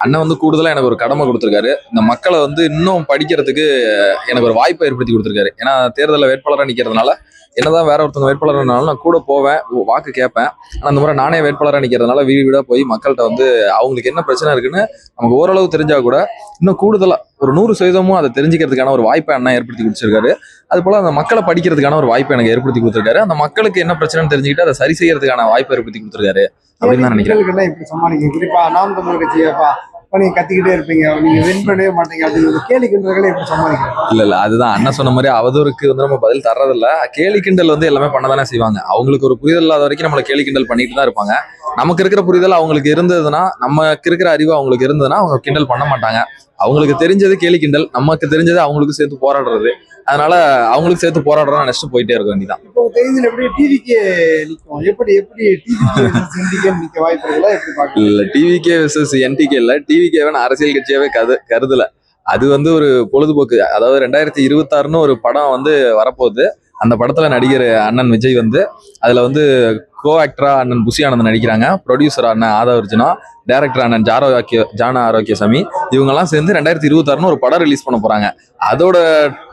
அண்ணன் வந்து கூடுதலா எனக்கு ஒரு கடமை கொடுத்துருக்காரு. இந்த மக்களை வந்து இன்னும் படிக்கிறதுக்கு எனக்கு ஒரு வாய்ப்பை ஏற்படுத்தி கொடுத்துருக்காரு. ஏன்னா தேர்தலில் வேட்பாளராக நிற்கிறதுனால என்னதான் வேற ஒருத்தவங்க வேட்பாளர்னாலும் நான் கூட போவேன் வாக்கு கேட்பேன். ஆனால் அந்த முறை நானே வேட்பாளராக நிற்கிறதுனால வீடு வீடாக போய் மக்கள்கிட்ட வந்து அவங்களுக்கு என்ன பிரச்சனை இருக்குன்னு நமக்கு ஓரளவு தெரிஞ்சா கூட இன்னும் கூடுதலா ஒரு நூறு சதவீதமும் அதை தெரிஞ்சுக்கிறதுக்கான ஒரு வாய்ப்பை அண்ணன் ஏற்படுத்தி கொடுத்துருக்காரு. அது போல அந்த மக்களை படிக்கிறதுக்கான ஒரு வாய்ப்பை எனக்கு ஏற்படுத்தி கொடுத்துருக்காரு. அந்த மக்களுக்கு என்ன பிரச்சனைன்னு தெரிஞ்சுக்கிட்டு அதை சரி செய்யறதுக்கான வாய்ப்பை ஏற்படுத்தி கொடுத்துருக்காரு அப்படின்னு தான் நினைக்கிறேன். இப்படி சமாளிக்க குறிப்பா நாம் தமிழ் கட்சியப்பா நீங்கள் நீங்க கத்திக்கிட்டே இருப்பீங்க. நீங்க வின் பண்ணவே மாட்டீங்க. அப்படின்னு கேலி கிண்டல்களை எப்படி சமாளிக்கிறீங்க? இல்ல இல்ல அதுதான். அண்ணன் சொன்ன மாதிரி அவதூறுக்கு வந்து நம்ம பதில் தர்றதில்ல. கேலி கிண்டல் வந்து எல்லாமே பண்ணதானே செய்வாங்க. அவங்களுக்கு ஒரு புரிதல் இல்லாத வரைக்கும் நம்மள கேலி கிண்டல் பண்ணிட்டு தான் இருப்பாங்க. நமக்கு இருக்கிற புரிதல் அவங்களுக்கு இருந்ததுன்னா நமக்கு இருக்கிற அறிவு அவங்களுக்கு இருந்ததுன்னா அவங்க கிண்டல் பண்ண மாட்டாங்க. அவங்களுக்கு தெரிஞ்சது கேலி கிண்டல் நமக்கு தெரிஞ்சது அவங்களுக்கு சேர்த்து போராடுறது. அதனால அவங்களுக்கு சேர்த்து போராடுறோம் நினைச்சிட்டு போயிட்டே இருக்க வேண்டியதான் இப்போ எப்படி டிவிக்கு எப்படி எப்படி டிவிக்கு வாய்ப்பு இல்ல டிவிகே விசஸ் என்டிகே இல்ல. டிவிகே அரசியல் கட்சியாவே கது கருதல. அது வந்து ஒரு பொழுதுபோக்கு. அதாவது ரெண்டாயிரத்தி இருபத்தாறுன்னு ஒரு படம் வந்து வரப்போகுது. அந்த படத்துல நடிகர் அண்ணன் விஜய் வந்து அதுல வந்து கோ ஆக்டரா அண்ணன் புசி ஆனந்தன் நடிக்கிறாங்க ப்ரொடியூசர் அண்ணன் ஆதவ அர்ஜுனா டேரக்டர் அண்ணன் ஜாரோ ஆக்கிய ஜானா ஆரோக்கியசாமி. இவங்கெல்லாம் சேர்ந்து ரெண்டாயிரத்தி இருபத்தாறுன்னு ஒரு படம் ரிலீஸ் பண்ண போறாங்க. அதோட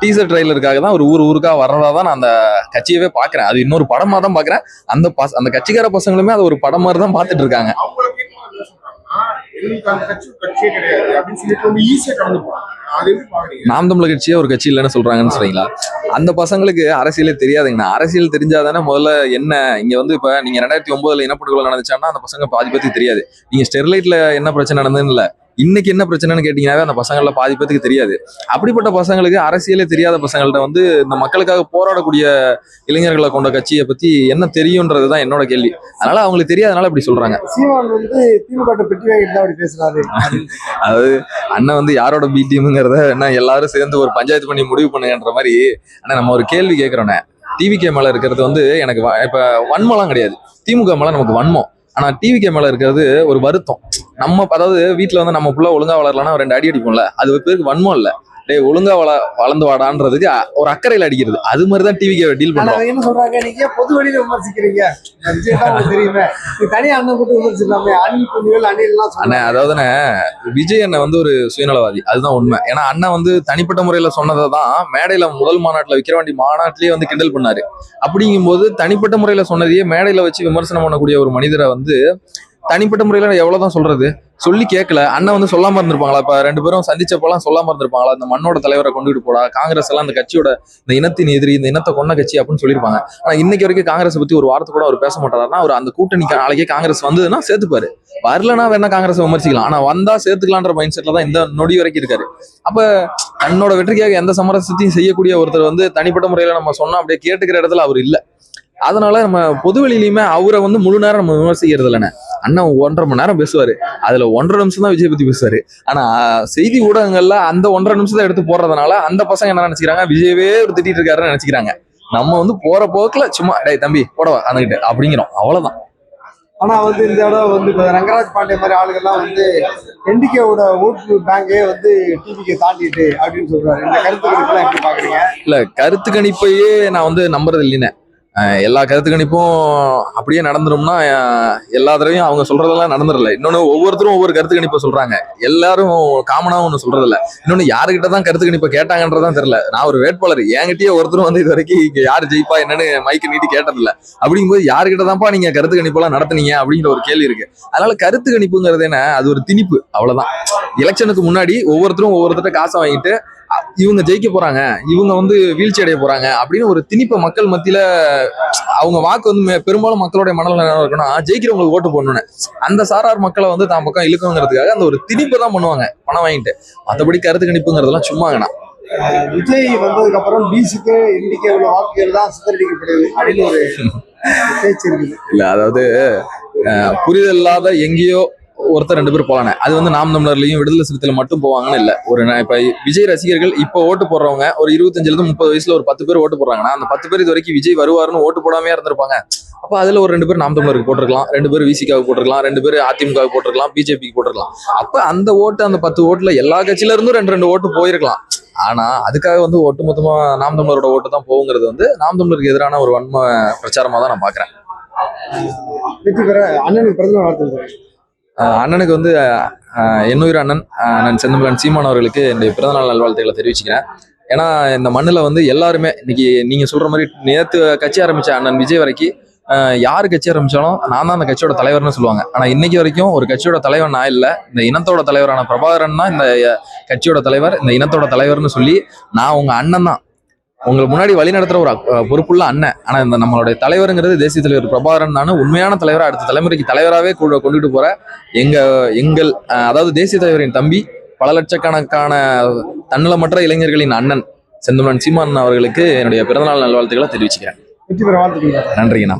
டீசர் ட்ரைலருக்காக தான் ஒரு ஊர் ஊருக்கா வர்றதா தான் நான் அந்த கட்சியவே பாக்குறேன் அது இன்னொரு படமா தான் பாக்குறேன் அந்த பச அந்த கட்சிக்கார பசங்களுமே அதை ஒரு படம் மாதிரி தான் பார்த்துட்டு இருக்காங்க. நாம் தமிழர் கட்சியே ஒரு கட்சி இல்லைன்னு சொல்றாங்கன்னு சொல்றீங்களா? அந்த பசங்களுக்கு அரசியலே தெரியாதுங்கண்ணா. அரசியல் தெரிஞ்சாதானே முதல்ல என்ன இங்க வந்து இப்ப நீங்க ரெண்டாயிரத்தி ஒன்பதுல இனப்படுகொலை நடந்துச்சான்னா அந்த பசங்க பாதி பத்தி தெரியாது. நீங்க ஸ்டெர்லைட்ல என்ன பிரச்சனை நடந்ததுன்னு இல்ல. இன்னைக்கு என்ன பிரச்சனைன்னு கேட்டீங்கன்னாவே அந்த பசங்கள பாதி பேத்துக்கு தெரியாது. அப்படிப்பட்ட பசங்களுக்கு அரசியலே தெரியாத பசங்கள்ட்ட வந்து இந்த மக்களுக்காக போராடக்கூடிய இளைஞர்களை கொண்ட கட்சியை பத்தி என்ன தெரியும்ன்றது தான் என்னோட கேள்வி. அதனால அவங்களுக்கு தெரியாதனால இப்படி சொல்றாங்க. சீமான் வந்து திமுக ட்ட பெட்டி வாங்கிட்டு அப்படி பேசுறாரு. அதாவது அண்ணன் வந்து யாரோட பி டீமுங்கிறத என்ன எல்லாரும் சேர்ந்து ஒரு பஞ்சாயத்து பண்ணி முடிவு பண்ணுங்கன்ற மாதிரி அண்ணா நம்ம ஒரு கேள்வி கேட்கிறோண்ணே டிவிகே மேல இருக்கிறது வந்து எனக்கு இப்ப வன்மம்லாம் கிடையாது. திமுக மேல நமக்கு வன்மம். ஆனா டிவி மேல இருக்கிறது ஒரு வருத்தம். நம்ம அதாவது வீட்டுல வந்து நம்ம புள்ள ஒழுங்கா வளரலன்னா ரெண்டு அடி அடிப்போம்ல. அது பேருக்கு வன்மம் இல்ல. டேய் ஒழுங்கா வள வளர்ந்து வாடான்றதுக்கு ஒரு அக்கறையில அடிக்கிறது. அது மாதிரி தான் டிவிகே டீல் அவங்க என்ன சொல்றாங்க நீங்க பொது வழியில விமர்சிக்கிறீங்க? தான் தெரியுமே. நீ தனியா அண்ணன் கூட்டு விமர்சிக்கலாமே. அணில் குஞ்சுகள் அணில் எல்லாம் அண்ணே சொன்னாங்க அதாவதுண்ணே விஜய் அண்ணன் வந்து ஒரு சுயநலவாதி. அதுதான் உண்மை. ஏன்னா அண்ணன் வந்து தனிப்பட்ட முறையில சொன்னதை தான் மேடையில முதல் மாநாட்டுல விக்கிரவாண்டி மாநாட்டிலேயே வந்து கிண்டல் பண்ணாரு. அப்படிங்கும்போது தனிப்பட்ட முறையில சொன்னதையே மேடையில வச்சு விமர்சனம் பண்ணக்கூடிய ஒரு மனிதரை வந்து தனிப்பட்ட முறையில் எவ்வளோ தான் சொல்றது? சொல்லி கேட்கல அண்ணன் வந்து சொல்லாம இருந்திருப்பாங்களா? இப்ப ரெண்டு பேரும் சந்திச்சப்பெல்லாம் சொல்லாம இருந்திருப்பாங்களா? இந்த மண்ணோட தலைவரை கொண்டுகிட்டு போடா. காங்கிரஸ் எல்லாம் இந்த கட்சியோட இந்த இனத்தின் எதிரி இந்த இனத்தை கொண்ட கட்சி அப்படின்னு சொல்லியிருப்பாங்க. ஆனா இன்னைக்கு வரைக்கும் காங்கிரஸ் பத்தி ஒரு வார்த்தை கூட அவர் பேச மாட்டாருன்னா அவர் அந்த கூட்டணிக்கு நாளைக்கே காங்கிரஸ் வந்ததுன்னா சேர்த்துப்பாரு. வரலனா வேணா காங்கிரஸ் விமர்சிக்கலாம். ஆனா வந்தா சேர்த்துக்கலான்ற மைண்ட் செட்ல தான் இந்த நொடி வரைக்கும் இருக்காரு. அப்ப தன்னோட வெற்றிக்காக எந்த சமரசத்தையும் செய்யக்கூடிய ஒருத்தர் வந்து தனிப்பட்ட முறையில நம்ம சொன்னா அப்படியே கேட்டுக்கிற இடத்துல அவர் இல்லை. அதனால நம்ம பொதுவெளியிலுமே அவரை வந்து முழு நேரம் நம்ம விமர்சிக்கிறது இல்லைன்னு அண்ணன் ஒன்றரை மணி நேரம் பேசுவாரு. அதுல ஒன்றரை நிமிஷம் தான் விஜய் பத்தி பேசுவாரு. ஆனா செய்தி ஊடகங்கள்ல அந்த ஒன்றரை நிமிஷத்தை எடுத்து போடுறதுனால அந்த பசங்க என்ன நினைச்சுக்கிறாங்க? விஜயவே ஒரு திட்டிட்டு இருக்காருன்னு நினைச்சுக்கிறாங்க. நம்ம வந்து போற போக்குல சும்மா டேய் தம்பி போடவா வந்துகிட்டு அப்படிங்கிறோம். அவ்வளவுதான். ஆனா வந்து இந்த இடம் வந்து ரங்கராஜ் பாண்டே மாதிரி ஆளுகள்லாம் வந்து என்டிகேவோட ஓட்டு பேங்கே வந்து டிவிக்கு தாண்டிட்டு அப்படின்னு சொல்றாரு. இந்த கருத்துக்களுக்கு எப்படி பாக்குறீங்க? இல்ல கருத்து கணிப்பையே நான் வந்து நம்புறது அஹ் எல்லா கருத்து கணிப்பும் அப்படியே நடந்துரும்னா எல்லா தடவையும் அவங்க சொல்றதெல்லாம் நடந்துடல இன்னொன்னு ஒவ்வொருத்தரும் ஒவ்வொரு கருத்து கணிப்பை சொல்றாங்க. எல்லாரும் காமனாக ஒன்று சொல்றதில்ல. இன்னொன்று இன்னொன்னு யாருக்கிட்ட தான் கருத்து கணிப்பை கேட்டாங்கன்றதான் தெரியல. நான் ஒரு வேட்பாளர். என்கிட்டயே ஒருத்தரும் வந்து இது வரைக்கும் இங்கே யார் ஜெயிப்பா என்னன்னு மைக்கு நீட்டி கேட்டதில்ல. அப்படிங்கும்போது யாருக்கிட்ட தான்ப்பா நீங்க கருத்து கணிப்பெல்லாம் நடத்துனீங்க அப்படிங்கிற ஒரு கேள்வி இருக்கு. அதனால கருத்து கணிப்புங்கிறது என்ன? அது ஒரு திணிப்பு. அவ்வளவுதான். எலெக்ஷனுக்கு முன்னாடி ஒவ்வொருத்தரும் ஒவ்வொருத்தட்ட காசை வாங்கிட்டு இவங்க ஜெயிக்க போறாங்க இவங்க வந்து வீழ்ச்சி அடைய போறாங்க அப்படின்னு ஒரு திணிப்பை மக்கள் மத்தியில அவங்க வாக்கு வந்து பெரும்பாலும் மக்களுடைய மனநிலை என்ன இருக்குன்னா ஜெயிக்கிறவங்களுக்கு ஓட்டு போடணும்னு. அந்த சாரார் மக்களை வந்து தான் பக்கம் இழுக்கணுங்கிறதுக்காக அந்த ஒரு திணிப்பை தான் பண்ணுவாங்க பணம் வாங்கிட்டு. மற்றபடி கருத்து கணிப்புங்கிறதெல்லாம் சும்மாங்கண்ணா. விஜய் வந்ததுக்கு அப்புறம் பிசிக்கு என்டிகே உள்ள வாக்குகள் தான் சிதறடிக்கப்படுது அப்படின்னு ஒரு பேச்சு இருக்குது. இல்ல அதாவது புரிதல் இல்லாத எங்கேயோ ஒருத்தர் ரெண்டு பேர் போலானே அது வந்து நாம் தமிழர்லையும் விடுதலை சிறுத்தையில மட்டும் போவாங்கன்னு இல்ல. ஒரு ந- இப்ப விஜய் ரசிகர்கள் இப்ப ஓட்டு போடுறவங்க ஒரு இருபத்தஞ்சுல இருந்து முப்பது வயசுல ஒரு பத்து பேர் ஓட்டு போடுறாங்கன்னா அந்த பத்து பேர் இது வரைக்கும் விஜய் வருவாருன்னு ஓட்டு போடாமே இருந்திருப்பாங்க. அப்ப அதுல ஒரு ரெண்டு பேர் நாம் தமிழருக்கு போட்டிருக்கலாம். ரெண்டு பேர் விசிகாவுக்கு போட்டிருக்கலாம். ரெண்டு பேர் அதிமுகவுக்கு போட்டிருக்கலாம். பிஜேபிக்கு போட்டிருக்கலாம். அப்ப அந்த ஓட்டு அந்த பத்து ஓட்டுல எல்லா கட்சியில இருந்தும் ரெண்டு ரெண்டு ஓட்டு போயிருக்கலாம். ஆனா அதுக்காக வந்து ஒட்டுமொத்தமா நாம் தமிழரோட ஓட்டு தான் போகுங்கிறது வந்து நாம் தமிழருக்கு எதிரான ஒரு வன்ம பிரச்சாரமா தான் நான் பாக்குறேன். வெற்றி பெற அண்ணனுக்கு பிறந்த வாழ்த்து அண்ணனுக்கு வந்து ஆஹ் என்னுயிர் அண்ணன் ஆஹ் அண்ணன் செந்தமிழன் சீமான் அவர்களுக்கு என்னுடைய பிறந்தநாள் நல்வாழ்த்துக்களை தெரிவிச்சுக்கிறேன். ஏன்னா இந்த மண்ணில் வந்து எல்லாருமே இன்னைக்கு நீங்கள் சொல்கிற மாதிரி நேற்று கட்சி ஆரம்பித்த அண்ணன் விஜய் வரைக்கும் யார் கட்சி ஆரம்பித்தாலும் நான் தான் அந்த கட்சியோட தலைவர்னு சொல்லுவாங்க. ஆனால் இன்னைக்கு வரைக்கும் ஒரு கட்சியோட தலைவர் நான் இல்லை. இந்த இனத்தோட தலைவரான பிரபாகரன் தான் இந்த கட்சியோட தலைவர். இந்த இனத்தோட தலைவர்னு சொல்லி நான் உங்கள் அண்ணன் தான். உங்களுக்கு முன்னாடி வழி நடத்துற ஒரு பொறுப்புள்ள அண்ணன். ஆனா இந்த நம்மளுடைய தலைவருங்கிறது தேசிய தலைவர் பிரபாகரன் தானே உண்மையான தலைவரா அடுத்த தலைமுறைக்கு தலைவராகவே கொண்டு- கொண்டுட்டு போற எங்க எங்கள் அஹ், அதாவது தேசிய தலைவரின் தம்பி பல லட்சக்கணக்கான தன்னலமற்ற இளைஞர்களின் அண்ணன் செந்தமிழன் சீமான் அவர்களுக்கு என்னுடைய பிறந்தநாள் நல்வாழ்த்துக்களை தெரிவிச்சுக்கிறேன். நன்றிங்கண்ணா.